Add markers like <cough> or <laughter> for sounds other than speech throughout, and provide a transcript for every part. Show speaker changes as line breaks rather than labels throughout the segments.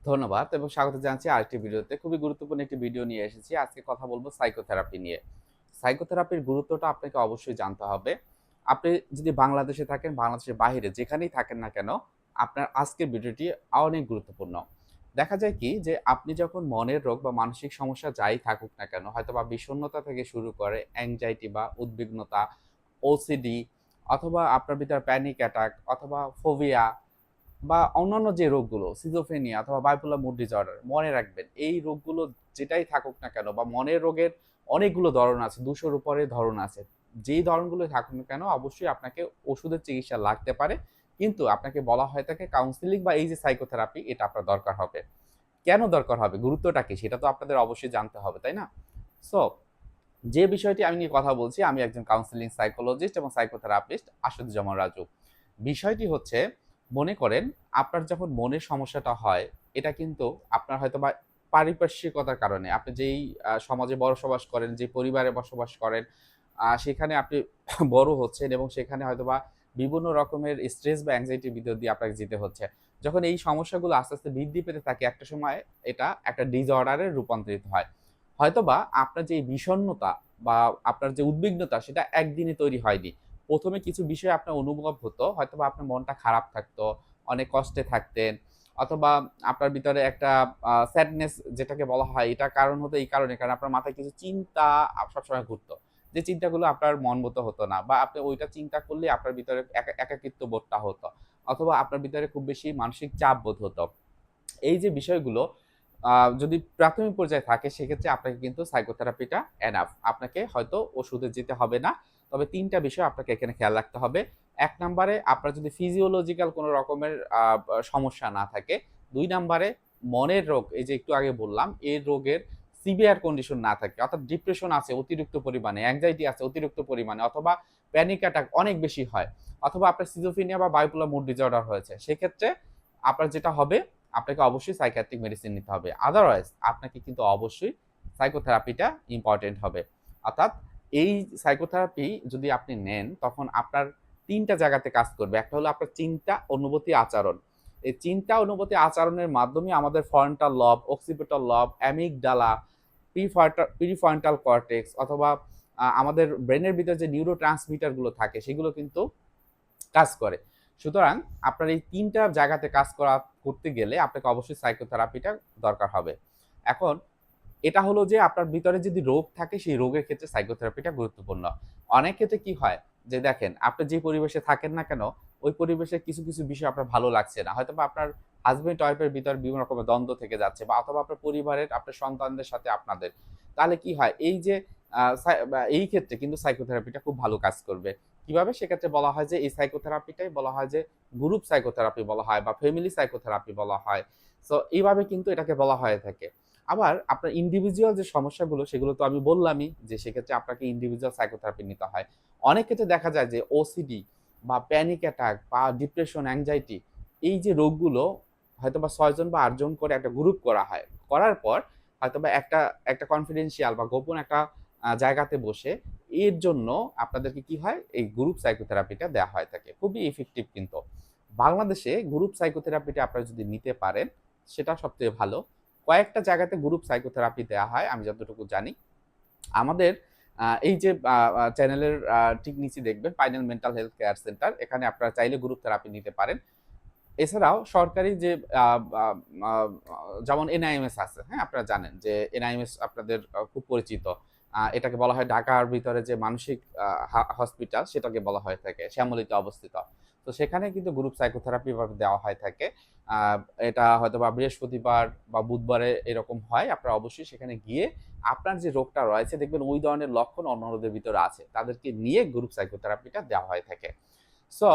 ধন্যবাদ এবং স্বাগত জানাচ্ছি আরেকটি ভিডিওতে। খুবই গুরুত্বপূর্ণ একটি ভিডিও নিয়ে এসেছি। আজকে কথা বলব সাইকোথেরাপি নিয়ে। সাইকোথেরাপির গুরুত্বটা আপনাকে অবশ্যই জানতে হবে। আপনি যদি বাংলাদেশে থাকেন, বাংলাদেশের বাইরে যেখানেই থাকেন না কেন, আপনার আজকের ভিডিওটি অনেক গুরুত্বপূর্ণ। দেখা যায় কি যে আপনি যখন মনের রোগ বা মানসিক সমস্যা যাই থাকুক না কেন হয়তো বা বিষণ্ণতা থেকে শুরু করে অ্যাংজাইটি বা উদ্বিগ্নতা ওসিডি অথবা আপনার ভিতরে প্যানিক অ্যাটাক অথবা ফোবিয়া বা অন্যান্য যে রোগগুলো সিজোফেনিয়া অথবা বাইপোলার মুড ডিসঅর্ডার মনে রাখবেন, এই রোগগুলো যেটাই থাকুক না কেন বা মনের রোগের অনেকগুলো ধরন আছে, দুশোর উপরে ধরন আছে, যেই ধরনগুলো থাকুক না কেন অবশ্যই আপনাকে ওষুধের চিকিৎসা লাগতে পারে। কিন্তু আপনাকে বলা হয় থাকে কাউন্সিলিং বা এই যে সাইকোথেরাপি এটা আপনার দরকার হবে। কেন দরকার হবে? গুরুত্বটা কি? সেটা তো আপনাদের অবশ্যই জানতে হবে, তাই না? সো যে বিষয়টি আমি নিয়ে কথা বলছি, আমি একজন কাউন্সিলিং সাইকোলজিস্ট এবং সাইকোথেরাপিস্ট আসাদুজ্জামান রাজু বিষয়টি হচ্ছে মনে করেন আপনার যখন মনের সমস্যাটা হয়, এটা কিন্তু আপনার হয়তো বা পারিপার্শ্বিকতার কারণে। আপনি যেই সমাজে বসবাস করেন, যে পরিবারে বসবাস করেন সেখানে আপনি <coughs> বড় হচ্ছেন এবং সেখানে হয়তো বা বিভিন্ন রকমের স্ট্রেস বা অ্যাংজাইটির ভিতর দিয়ে আপনাকে যেতে হচ্ছে। যখন এই সমস্যাগুলো আস্তে আস্তে বৃদ্ধি পেতে থাকে, একটা সময় এটা একটা ডিসঅর্ডারে রূপান্তরিত হয়। হয়তোবা আপনার যে এই বিষণ্ণতা বা আপনার যে উদ্বিগ্নতা, সেটা একদিনে তৈরি হয়নি। প্রথমে কিছু বিষয় আপনার অনুভব হতো, হয়তোবা আপনার মনটা খারাপ থাকতো, অনেক কষ্টে থাকতেন, অথবা আপনার ভিতরে একটা স্যাডনেস যেটাকে বলা হয়, এটা কারণ হতো এই কারণে, কারণ আপনার মাথায় কিছু চিন্তা সবসময় ঘুরতো। যে চিন্তাগুলো আপনার মন মতো হতো না, বা আপনি ওইটা চিন্তা করলে আপনার ভিতরে একা- একাকিত্ব বোধটা হতো, অথবা আপনার ভিতরে খুব বেশি মানসিক চাপ বোধ হতো। এই যে বিষয়গুলো যদি প্রাথমিক পর্যায়ে থাকে, সেক্ষেত্রে আপনাকে কিন্তু সাইকোথেরাপিটা এনাফ আপনাকে হয়তো ওষুধে যেতে হবে না তবে তিনটা বিষয় আপনাকে এখানে খেয়াল রাখতে হবে। এক নম্বরে, আপনার যদি ফিজিওলজিক্যাল কোনো রকমের সমস্যা না থাকে। দুই নম্বরে, মনের রোগ, এই যে একটু আগে বললাম, এই রোগের সিভিয়ার কন্ডিশন না থাকে, অর্থাৎ ডিপ্রেশন আছে অতিরিক্ত পরিমাণে অ্যাংজাইটি আছে অতিরিক্ত পরিমাণে, অথবা প্যানিক অ্যাটাক অনেক বেশি হয়, অথবা আপনার সিজোফিনিয়া বা বায়োপোলার মুড ডিসঅর্ডার হয়েছে, সেক্ষেত্রে আপনার যেটা হবে, আপনাকে অবশ্যই সাইকিয়াট্রিক মেডিসিন নিতে হবে। আদারওয়াইজ আপনাকে কিন্তু অবশ্যই সাইকোথেরাপিটা ইম্পর্টেন্ট হবে। অর্থাৎ এই সাইকোথেরাপি যদি আপনি নেন, তখন আপনার তিনটা জায়গাতে কাজ করবে। একটা হলো আপনার চিন্তা, অনুভূতি, আচরণ। এই চিন্তা, অনুভূতি, আচরণের মাধ্যমে আমাদের ফরেন্টাল লব অক্সিপিটাল লব অ্যামিগডালা প্রিফয়েন্টাল কর্টেক্স অথবা আমাদের ব্রেনের ভিতরে যে নিউরো ট্রান্সমিটারগুলো থাকে, সেগুলো কিন্তু কাজ করে। সুতরাং আপনার এই তিনটা জায়গাতে কাজ করা, করতে গেলে আপনাকে অবশ্যই সাইকোথেরাপিটা দরকার হবে। এখন এটা হলো যে আপনার ভিতরে যদি রোগ থাকে, সেই রোগের ক্ষেত্রে সাইকোথেরাপিটা গুরুত্বপূর্ণ। অনেক ক্ষেত্রে কি হয় যে দেখেন, আপনি যে পরিবেশে থাকেন না কেন, ওই পরিবেশে কিছু কিছু বিষয় আপনার ভালো লাগছে না। হয়তো বা আপনার হাজবেন্ড ওয়াইফের ভিতর বিভিন্ন রকমের দ্বন্দ্ব থেকে যাচ্ছে বা অথবা আপনার পরিবারের, আপনার সন্তানদের সাথে আপনাদের। তাহলে কি হয়, এই যে এই ক্ষেত্রে কিন্তু সাইকোথেরাপিটা খুব ভালো কাজ করবে। কীভাবে? সেক্ষেত্রে বলা হয় যে, এই সাইকোথেরাপিটাই বলা হয় যে গ্রুপ সাইকোথেরাপি বলা হয় বা ফ্যামিলি সাইকোথেরাপি বলা হয়। সো এইভাবে কিন্তু এটাকে বলা হয়ে থাকে। আবার আপনার ইন্ডিভিজুয়াল যে সমস্যাগুলো, সেগুলো তো আমি বললামই যে সেক্ষেত্রে আপনাকে ইন্ডিভিজুয়াল সাইকোথেরাপি নিতে হয়। অনেক ক্ষেত্রে দেখা যায় যে ওসিডি বা প্যানিক অ্যাটাক বা ডিপ্রেশন অ্যাংজাইটি এই যে রোগগুলো হয়তো বা ছয়জন বা আটজন করে একটা গ্রুপ করা হয়। করার পর হয়তো বা একটা একটা কনফিডেন্সিয়াল বা গোপন একটা জায়গাতে বসে এর জন্য আপনাদেরকে কি হয়? এই গ্রুপ সাইকোথেরাপিটা দেওয়া হয় থাকে। খুবই ইফেক্টিভ কিন্তু। বাংলাদেশে গ্রুপ সাইকোথেরাপিটা আপনারা যদি নিতে পারেন, সেটা সবচেয়ে ভালো। কয়েকটা জায়গাতে গ্রুপ সাইকোথেরাপি দেওয়া হয়, আমি যতটুকু জানি। আমাদের এই যে চ্যানেলের ঠিক নিচে দেখবেন final mental health care centre এখানে আপনারা চাইলে গ্রুপ থেরাপি নিতে পারেন। এছাড়াও সরকারি যে যেমন এনআইএমএস আছে হ্যাঁ আপনারা জানেন যে এনআইএমএস আপনাদের খুব পরিচিত। এটাকে বলা হয় ঢাকার ভিতরে যে মানসিক হসপিটাল, সেটাকে বলা হয়ে থাকে, শ্যামলিতে অবস্থিত। তো সেখানে কিন্তু গ্রুপ সাইকোথেরাপি দেওয়া হয় থাকে। এটা হয়তো বা বৃহস্পতিবার বা বুধবারে এরকম হয়, আপনারা অবশ্যই সেখানে গিয়ে আপনার যে রোগটা রয়েছে দেখবেন ওই ধরনের লক্ষণ অন্যদের ভিতরে আছে, তাদেরকে নিয়ে গ্রুপ সাইকোথেরাপিটা দেওয়া হয়ে থাকে। সো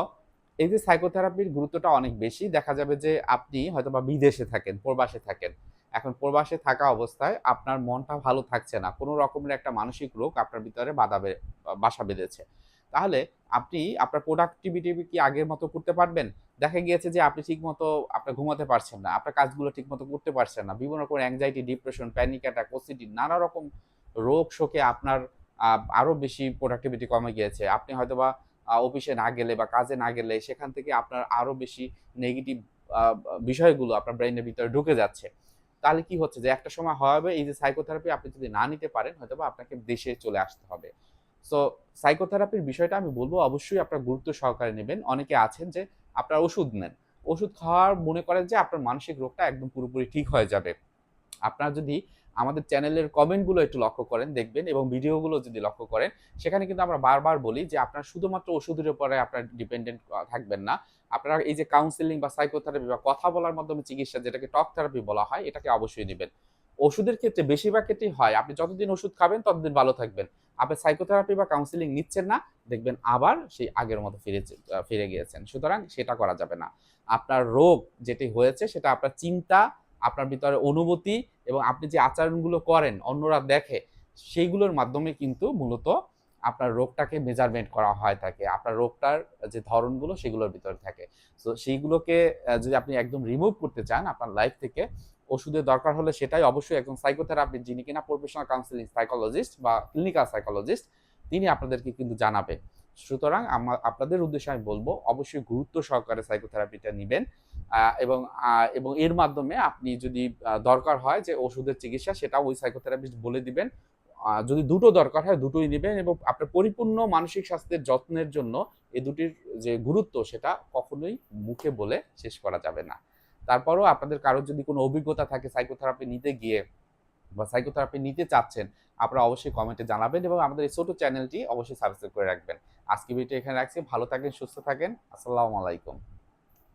এই যে সাইকোথেরাপির গুরুত্বটা অনেক বেশি, দেখা যাবে যে আপনি হয়তো বা বিদেশে থাকেন, প্রবাসে থাকেন। এখন প্রবাসে থাকা অবস্থায় আপনার মনটা ভালো থাকছে না, কোনো রকমের একটা মানসিক রোগ আপনার ভিতরে বাধা বাসা বেঁধেছে। তাহলে আপনি আপনার প্রোডাক্টিভিটি কি আগের মতো করতে পারবেন? দেখা গিয়েছে যে আপনি ঠিক মতো আপনার ঘুমাতে পারছেন না আপনার কাজগুলো ঠিক মতো করতে পারছেন না বিভিন্ন রকম anxiety depression panic attack OCD নানা রকম রোগ শোকে আপনার আরও বেশি প্রোডাক্টিভিটি কমে গিয়েছে। আপনি হয়তোবা আহ, অফিসে না গেলে বা কাজে না গেলে সেখান থেকে আপনার আরও বেশি নেগেটিভ বিষয়গুলো আপনার ব্রেনের ভিতরে ঢুকে যাচ্ছে। তাহলে কি হচ্ছে যে একটা সময় হবে এই যে সাইকোথেরাপি আপনি যদি না নিতে পারেন হয়তো বা আপনাকে দেশে চলে আসতে হবে। সো সাইকোথেরাপির বিষয়টা আমি বলব, অবশ্যই আপনার গুরুত্ব সহকারে নেবেন। অনেকে আছেন যে আপনার ওষুধ নেন। ওষুধ খাওয়ার মনে করেন যে আপনার মানসিক রোগটা একদম পুরোপুরি ঠিক হয়ে যাবে। আপনার যদি আমাদের চ্যানেলের কমেন্টগুলো একটু লক্ষ্য করেন, দেখবেন এবং ভিডিওগুলো যদি লক্ষ্য করেন, সেখানে কিন্তু আমরা বারবার বলি যে আপনার শুধুমাত্র ওষুধের উপরে আপনার ডিপেন্ডেন্ট থাকবেন না। আপনারা এই যে কাউন্সিলিং বা সাইকোথেরাপি বা কথা বলার মাধ্যমে চিকিৎসা, যেটাকে টক থেরাপি বলা হয়, এটাকে অবশ্যই নেবেন। ওষুধের ক্ষেত্রে বেশিরভাগ ক্ষেত্রেই হয়। আপনি যতদিন ওষুধ খাবেন, ততদিন ভালো থাকবেন। আপনি সাইকোথেরাপি বা কাউন্সিলিং নিচ্ছেন না, দেখবেন আবার সেই আগের মতো ফিরে ফিরে গিয়েছেন। সুতরাং সেটা করা যাবে না। আপনার রোগ যেটি হয়েছে, সেটা আপনার চিন্তা, আপনার ভিতরে অনুভূতি এবং আপনি যে আচরণগুলো করেন, অন্যরা দেখে, সেইগুলোর মাধ্যমে কিন্তু মূলত আপনার রোগটাকে মেজারমেন্ট করা হয় থাকে। আপনার রোগটার যে ধরনগুলো, সেগুলোর ভিতরে থাকে। তো সেইগুলোকে যদি আপনি একদম রিমুভ করতে চান, আপনার লাইফ থেকে ওষুধের দরকার হলে সেটাই অবশ্যই একজন সাইকোথেরাপি যিনি কিনা প্রফেশনাল কাউন্সিলিং সাইকোলজিস্ট বা ক্লিনিক্যাল সাইকোলজিস্ট তিনি আপনাদেরকে কিন্তু জানাবে। সুতরাং আমার আপনাদের উদ্দেশ্যে আমি বলব, অবশ্যই গুরুত্ব সহকারে সাইকোথেরাপিটা নেবেন এবং এবং এর মাধ্যমে আপনি যদি দরকার হয় যে ওষুধের চিকিৎসা সেটা ওই সাইকোথেরাপিস্ট বলে দিবেন। যদি দুটো দরকার হয়, দুটোই নেবেন এবং আপনার পরিপূর্ণ মানসিক স্বাস্থ্যের যত্নের জন্য এই দুটির যে গুরুত্ব, সেটা কখনোই মুখে বলে শেষ করা যাবে না। তারপরও আপনাদের কারোর যদি কোনো অভিজ্ঞতা থাকে সাইকোথেরাপি নিতে গিয়ে বা সাইকোথেরাপি নিতে চাচ্ছেন, আপনারা অবশ্যই কমেন্টে জানাবেন এবং আমাদের এই ছোট চ্যানেলটি অবশ্যই সাবস্ক্রাইব করে রাখবেন। আজকে ভিডিও এখানে রাখছি। ভালো থাকেন, সুস্থ থাকেন। আসসালামু আলাইকুম।